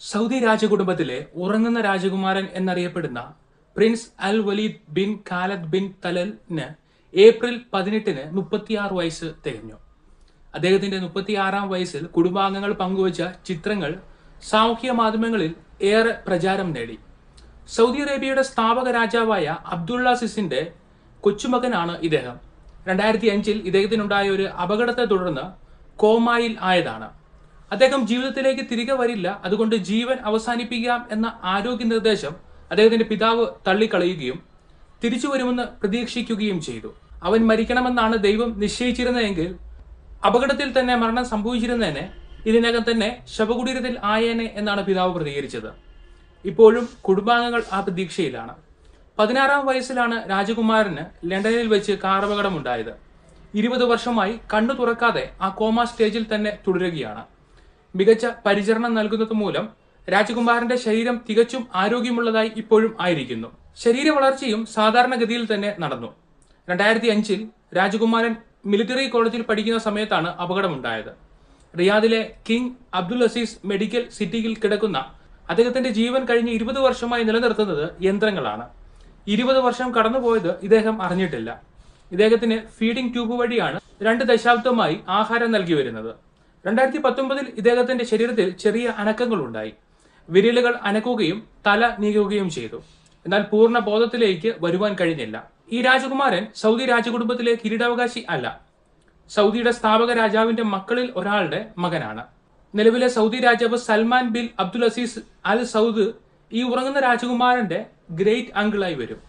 Saudi രാജകുടുംബത്തിലെ ഉറങ്ങുന്ന രാജകുമാരൻ എന്നറിയപ്പെടുന്ന prince Al Waleed bin Khaled bin തലലിന് April പതിനെട്ടിന് മുപ്പത്തിയാറ് വയസ്സ് തികഞ്ഞു. അദ്ദേഹത്തിന്റെ മുപ്പത്തിയാറാം വയസ്സിൽ കുടുംബാംഗങ്ങൾ പങ്കുവച്ച ചിത്രങ്ങൾ സാമൂഹ്യ മാധ്യമങ്ങളിൽ ഏറെ പ്രചാരം നേടി. സൗദി അറേബ്യയുടെ സ്ഥാപക രാജാവായ അബ്ദുള്ള സിസിന്റെ കൊച്ചുമകനാണ് ഇദ്ദേഹം. രണ്ടായിരത്തി അഞ്ചിൽ ഇദ്ദേഹത്തിനുണ്ടായ ഒരു അപകടത്തെ തുടർന്ന് കോമായിൽ ആയതാണ്. അദ്ദേഹം ജീവിതത്തിലേക്ക് തിരികെ വരില്ല. അതുകൊണ്ട് ജീവൻ അവസാനിപ്പിക്കാം എന്ന ആരോഗ്യ നിർദ്ദേശം അദ്ദേഹത്തിന്റെ പിതാവ് തള്ളിക്കളയുകയും തിരിച്ചു വരുമെന്ന് പ്രതീക്ഷിക്കുകയും ചെയ്തു. അവൻ മരിക്കണമെന്നാണ് ദൈവം നിശ്ചയിച്ചിരുന്നതെങ്കിൽ അപകടത്തിൽ തന്നെ മരണം സംഭവിച്ചിരുന്നതിനെ ഇതിനകം തന്നെ ശവകുടീരത്തിൽ ആയേനെ എന്നാണ് പിതാവ് പ്രതികരിച്ചത്. ഇപ്പോഴും കുടുംബാംഗങ്ങൾ ആ പ്രതീക്ഷയിലാണ്. പതിനാറാം വയസ്സിലാണ് രാജകുമാരന് ലണ്ടനിൽ വെച്ച് കാറപകടമുണ്ടായത്. ഇരുപത് വർഷമായി കണ്ണു തുറക്കാതെ ആ കോമ സ്റ്റേജിൽ തന്നെ തുടരുകയാണ്. മികച്ച പരിചരണം നൽകുന്നത് മൂലം രാജകുമാറിന്റെ ശരീരം തികച്ചും ആരോഗ്യമുള്ളതായി ഇപ്പോഴും ആയിരിക്കുന്നു. ശരീര വളർച്ചയും സാധാരണഗതിയിൽ തന്നെ നടന്നു. രണ്ടായിരത്തി അഞ്ചിൽ രാജകുമാരൻ മിലിറ്ററി കോളേജിൽ പഠിക്കുന്ന സമയത്താണ് അപകടമുണ്ടായത്. റിയാദിലെ കിങ് അബ്ദുൽ അസീസ് മെഡിക്കൽ സിറ്റിയിൽ കിടക്കുന്ന അദ്ദേഹത്തിന്റെ ജീവൻ കഴിഞ്ഞ് ഇരുപത് വർഷമായി നിലനിർത്തുന്നത് യന്ത്രങ്ങളാണ്. ഇരുപത് വർഷം കടന്നുപോയത് ഇദ്ദേഹം അറിഞ്ഞിട്ടില്ല. ഇദ്ദേഹത്തിന് ഫീഡിംഗ് ട്യൂബ് വഴിയാണ് രണ്ട് ദശാബ്ദമായി ആഹാരം നൽകി വരുന്നത്. രണ്ടായിരത്തി പത്തൊമ്പതിൽ ഇദ്ദേഹത്തിന്റെ ശരീരത്തിൽ ചെറിയ അനക്കങ്ങൾ ഉണ്ടായി വിരലുകൾ അനക്കുകയും തല നീങ്ങുകയും ചെയ്തു. എന്നാൽ പൂർണ ബോധത്തിലേക്ക് വരുവാൻ കഴിഞ്ഞില്ല. ഈ രാജകുമാരൻ സൗദി രാജകുടുംബത്തിലെ കിരീടാവകാശി അല്ല. സൗദിയുടെ സ്ഥാപക രാജാവിന്റെ മക്കളിൽ ഒരാളുടെ മകനാണ്. നിലവിലെ സൗദി രാജാവ് Salman bin Abdul Aziz Al Saud ഈ ഉറങ്ങുന്ന രാജകുമാരന്റെ ഗ്രേറ്റ് അങ്കിളായി വരും.